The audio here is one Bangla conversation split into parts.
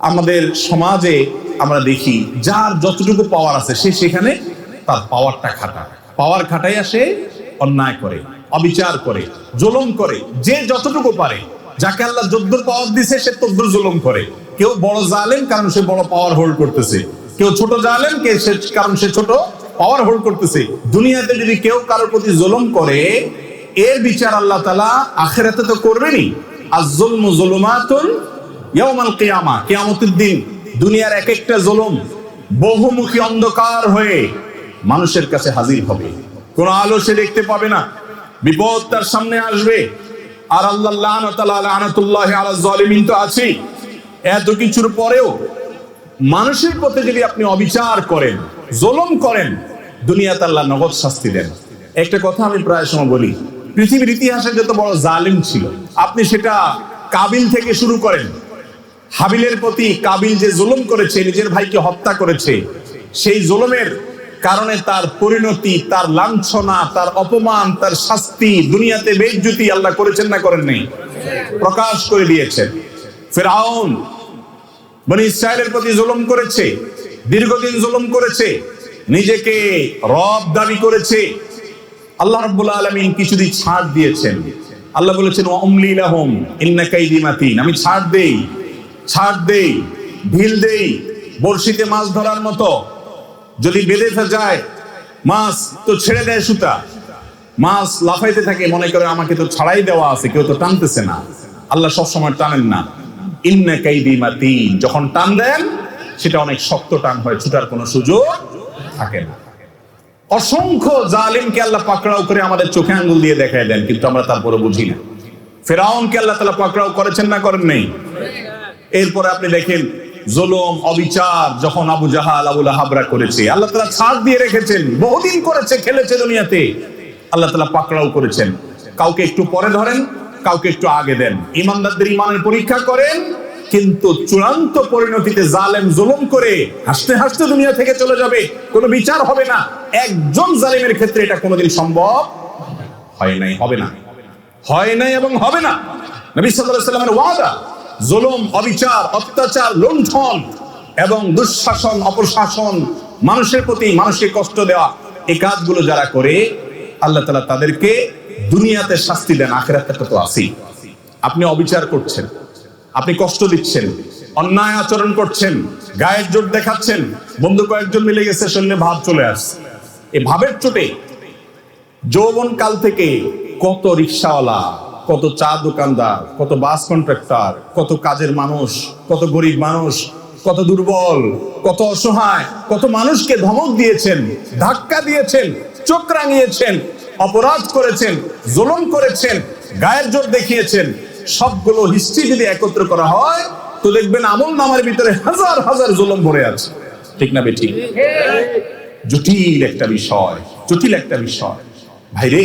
আমাদের সমাজে আমরা দেখি, যার যতটুকু পাওয়ার আছে, সে সেখানে তার পাওয়ারটা খাটায়। পাওয়ার খাটাইয়া সে অন্যায় করে, অবিচার করে, জুলুম করে, যে যতটুকু পারে। যাকে আল্লাহ যদ্দুর পাওয়ার দিছে, সে তদ্দুর জুলুম করে। কেউ বড় জালেম, কারণ সে বড় পাওয়ার হোল্ড করতেছে। কেউ ছোট জালেম, কে সে, কারণ সে ছোট পাওয়ার হোল্ড করতেছে। দুনিয়াতে যদি কেউ কারোর প্রতি জুলুম করে, এর বিচার আল্লাহ তালা আখেরাতে তো করবেনই। আজলমু জুলুমাতুন ইয়াউমাল কিয়ামা, কিয়ামতের দিন দুনিয়ার এক একটা জুলুম বহুমুখী অন্ধকার হয়ে মানুষের কাছে হাজির হবে। কোন আলো সে দেখতে পাবে না। বিপদ তার সামনে আসবে। আর আল্লাহ তো আছেই। এত কিছুর পরেও মানুষের প্রতি যদি আপনি অবিচার করেন, জুলুম করেন, দুনিয়াতে আল্লাহ নগদ শাস্তি দেন। একটা কথা আমি প্রায় সময় বলি, পৃথিবীর ইতিহাসে যত বড় জালিম ছিল, আপনি সেটা কাবিল থেকে শুরু করেন। হাবিলের প্রতি কাবিল যে জুলুম করেছে, নিজের ভাইকে হত্যা করেছে, সেই জুলুমের কারণে তার পরিণতি, তার লাঞ্ছনা, তার অপমান, তার শাস্তি, দুনিয়াতে বেজ্জুতি আল্লাহ করেছেন না করেন নেই, প্রকাশ করে দিয়েছেন। ফেরাউন বনি ইসরায়েলের প্রতি জুলুম করেছে, দীর্ঘদিন জুলুম করেছে, নিজেকে রব দাবি করেছে। আল্লাহ রাব্বুল আলামিন কিছুদিন ছাড় দিয়েছেন। আল্লাহ বলেছেন অমলি লাহুম, ইন্না কাইদি মাতিন। আমি ছাড় দেই। ছাড় দেই, ঢিল দেই, বড়শিতে মাছ ধরার মতো। যদি বেঁধে যায়, মাছ তো ছেড়ে দেয় সুতা। মাছ লাফাইতে থাকে, মনে করে আমাকে তো ছাড়াই দেওয়া আছে, কেউ তো টানতেছে না। আল্লাহ সবসময় টানেন না। ইন্না কাইদি মাতিন, যখন টান দেন, সেটা অনেক শক্ত টান হয়, ছুটার কোনো সুযোগ থাকে না। অসংখ্য জালিমকে আল্লাহ পাকড়াও করে আমাদের চোখে আঙ্গুল দিয়ে দেখায় দেন, কিন্তু আমরা তারপরে বুঝি না। ফেরাউনকে আল্লাহ তালা পাকড়াও করেছেন না করেন নেই? এরপরে আপনি দেখেন জুলুম, অবিচার, যখন আবু জাহাল আবুল হাবরা করেছে, আল্লাহ তালা ছাড় দিয়ে রেখেছেন, বহুদিন করেছে, খেলেছে দুনিয়াতে। আল্লাহ তালা পাকড়াও করেছেন। কাউকে একটু পরে ধরেন, কাউকে একটু আগে দেন। ইমানদারদের ইমানের পরীক্ষা করেন, কিন্তু চূড়ান্ত পরিণতিতে জালেম জুলুম করে হাসতে হাসতে দুনিয়া থেকে চলে যাবে। কোনো বিচার হবে না। একজন জালেমের ক্ষেত্রে এটা কোনোদিন সম্ভব হয় নাই, হবে না। হয় নাই এবং হবে না। নবী সাল্লাল্লাহু আলাইহি সাল্লামের ওয়াদা জুলুম, অবিচার, অত্যাচার, লুণ্ঠন এবং দুঃশাসন, অপশাসন, মানুষের প্রতি মানুষকে কষ্ট দেওয়া, এই কাজগুলো যারা করে, আল্লাহ তাআলা তাদেরকে দুনিয়াতে শাস্তি দেন, আখেরাতে তো আসি আপনি অবিচার করছেন, আপনি কষ্ট দিচ্ছেন, অন্যায় আচরণ করছেন, গায়ের জোর দেখাচ্ছেন, বন্ধু কয়েকজন মিলে গেছে শরীরে ভাব চলে আসছে। এই ভাবের চোটে যৌবন কাল থেকে কত রিক্সাওয়ালা কত চা দোকানদার কত বাস কন্ট্রাক্টর কত কাজের মানুষ কত গরিব মানুষ কত দুর্বল কত অসহায় কত মানুষকে ধমক দিয়েছেন ধাক্কা দিয়েছেন চোখ রাঙিয়েছেন অপরাধ করেছেন জুলুম করেছেন গায়ের জোর দেখিয়েছেন। সবগুলো হিস্ট্রি যদি একত্র করা হয় তো দেখবেন আমল নামার ভিতরে হাজার হাজার জুলুম ভরে আছে। ঠিক না বেঠিক? জটিল একটা বিষয় জটিল একটা বিষয়। ভাইরে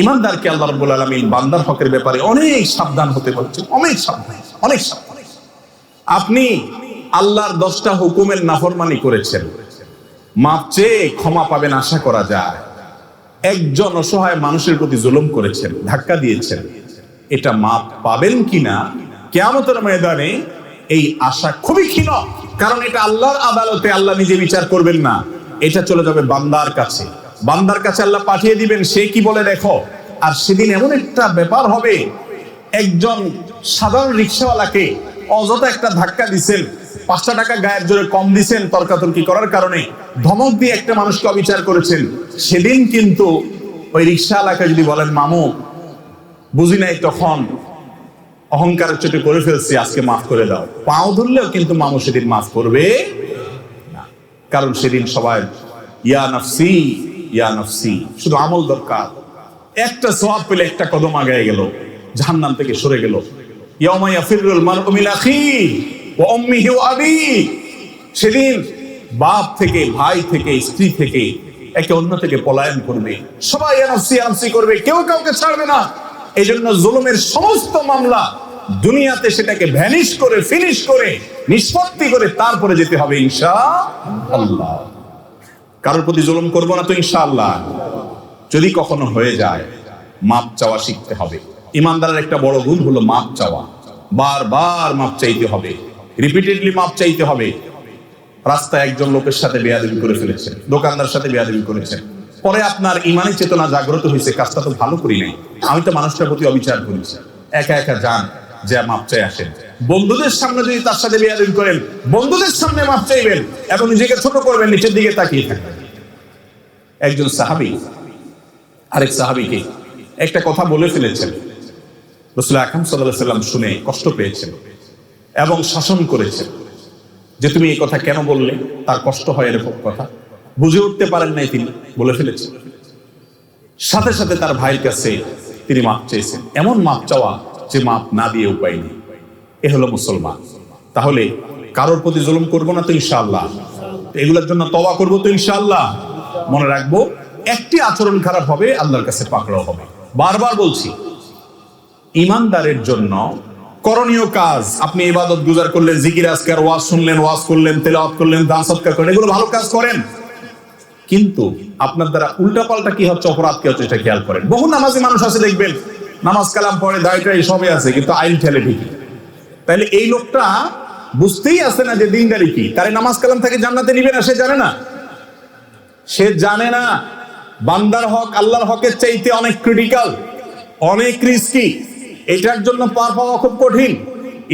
ইমানদারকে আল্লাহ রাব্বুল আলামিন বান্দার হকের ব্যাপারে অনেক সাবধান হতে বলছেন। অনেক সাবধান অনেক সাবধান। আপনি আল্লাহর দশটা হুকুমের নাফরমানি করেছেন। মাপ চেয়ে ক্ষমা পাবেন আশা করা যায়। একজন অসহায় মানুষের প্রতি জুলুম করেছেন, ধাক্কা দিয়েছেন। এটা মাপ পাবেন কিনা? কেয়ামতের ময়দানে এই আশা খুবই ক্ষীণ। কারণ এটা আল্লাহর আদালতে আল্লাহ নিজে বিচার করবেন না। এটা চলে যাবে বান্দার কাছে। বান্দার কাছে আল্লাহ পাঠিয়ে দিবেন, সে কি বলে দেখো। আর সেদিন এমন একটা ব্যাপার হবে, একজন সাধারণ রিক্সাওয়ালাকে অযথা একটা ধাক্কা দিছেন, পাঁচটা টাকা গায়ের জোরে কম দিছেন তর্কাতর্কি করার কারণে ধমক দিয়ে একটা মানুষকে অবিচার করেছেন। সেদিন কিন্তু ওই রিক্সাওয়ালাকে যদি বলেন, মামু, বুঝি নাই তখন অহংকার চোটে করে ফেলছি, আজকে মাফ করে দাও। পাও ধরলেও কিন্তু মামু সেদিন মাফ করবে কারণ সেদিন সবাই, ইয়া নফসি ইয়া নফসি, শুধু আমল দরকার। একটা সওয়াব পেলে একটা কদম আগায় গেল, জাহান্নাম থেকে সরে গেল। ইয়াউমা ইয়াফিরুল মারউ মিন ওয়া উম্মিহি ওয়া আবি। সেদিন বাপ থেকে, ভাই থেকে, স্ত্রী থেকে একে অন্য থেকে পলায়ন করবে। সবাই এনফসি এনফসি করবে, কেউ কাউকে ছাড়বে না। এই জন্য জুলুমের সমস্ত মামলা দুনিয়াতে সেটাকে ভ্যানিশ করে, ফিনিশ করে, নিষ্পত্তি করে তারপরে যেতে হবে ইনশা আল্লাহ। কারোর প্রতি জুলুম করব না তো ইনশাআল্লাহ। যদি কখনো হয়ে যায়, মাপ চাওয়া শিখতে হবে। ইমানদারের একটা বড় গুণ হলো মাপ চাওয়া। বারবার মাপ চাইতে হবে। রিপিটেডলি মাপ চাইতে হবে। রাস্তায় একজন লোকের সাথে বেয়াদবি করে ফেলেছেন, দোকানদার সাথে বেয়াদবি করেছেন। পরে আপনার ইমানি চেতনা জাগ্রত হয়েছে, কাজটা তো ভালো করি নাই। আমি তো মানুষটার প্রতি অবিচার করেছি একা একা যান। যে মাপ চাই আসেন। বন্ধুদের সামনে যদি তার সাথে করেন, বন্ধুদের সামনে মাপ চাইবেন এবং নিজেকে ছোট করবেন, নিচের দিকে তাকিয়ে থাকবেন। একজন সাহাবি, আরেক সাহাবিকে একটা কথা বলে ফেলেছেন। রসুল সাল্লাম শুনে কষ্ট পেয়েছেন এবং শাসন করেছেন যে তুমি এই কথা কেন বললে? তার কষ্ট হয় এরকম কথা। বুঝে উঠতে পারেন নাই তিনি, বলে ফেলেছেন। সাথে সাথে তার ভাইয়ের কাছে তিনি মাপ চেয়েছেন। এমন মাপ চাওয়া যে মাপ না দিয়ে উপায় নেই। এ হলো মুসলমান। তাহলে কারোর প্রতি জুলুম করব না তো ইনশাআল্লাহ? এগুলোর জন্য তবা করব তো ইনশাআল্লাহ? মনে রাখব, একটি আচরণ খারাপ হবে, আল্লাহর কাছে পাকড়াও হবে। বারবার বলছি, ইমানদারের জন্য করণীয় কাজ, আপনি ইবাদত গুজার করলেন, জিকির, আজকার, ওয়াজ শুনলেন, ওয়াজ করলেন, তেলাওয়াত করলেন, দান সৎকার করলেন, এগুলো ভালো কাজ করেন। কিন্তু আপনার দ্বারা উল্টাপাল্টা কি হচ্ছে, অপরাধ কি হচ্ছে এটা খেয়াল করেন। বহু নামাজি মানুষ আছে, দেখবেন নামাজ কালাম পড়ে দায়িত্ব সবই আছে, কিন্তু আইন ঠেলে ঠিকই তাহলে এই লোকটা বুঝতেই আছে না যে দিনদারি কি। তারে নামাজ কালাম থেকে জান্নাতে নিবে না, সে জানে না। সে জানে না বান্দার হক, আল্লাহর হকের চাইতে অনেক ক্রিটিক্যাল অনেক রিস্কি এটার জন্য পার পাওয়া খুব কঠিন।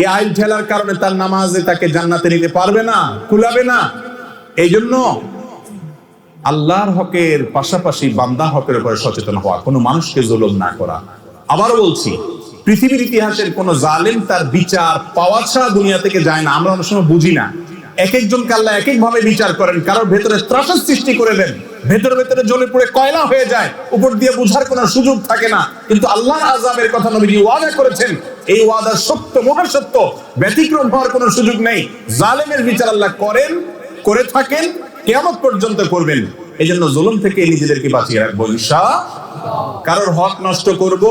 এই আইন ঠেলার কারণে তার নামাজে তাকে জান্নাতে নিতে পারবে না, কুলাবে না। এই জন্য আল্লাহর হকের পাশাপাশি বান্দা হকের উপরে সচেতন হওয়া, কোনো মানুষকে জুলুম না করা। আবারও বলছি, পৃথিবীর ইতিহাসের কোন জালেম তার বিচার পাওয়া ছাড়া দুনিয়া থেকে যায় না। আমরা অনেক সময় বুঝি না। এক একজনকে আল্লাহ এক এক ভাবে বিচার করেন, কারোর ভেতরে ত্রাসের সৃষ্টি করে দেন, ভেতরে ভেতরে জ্বলে পুড়ে কয়লা হয়ে যায়, উপর দিয়ে বুঝার কোনো সুযোগ থাকে না। কিন্তু আল্লাহর আজাবের কথা নবীজি ওয়াদা করেছেন, এই ওয়াদা সত্য, মহাসত্য, ব্যতিক্রম হওয়ার কোনো সুযোগ নেই। জালেমের বিচার আল্লাহ করেন, করে থাকেন কেমন পর্যন্ত করবেন। এই জন্য জুলুম থেকে নিজেদেরকে বাঁচিয়ে রাখব ঈশা কারোর হক নষ্ট করব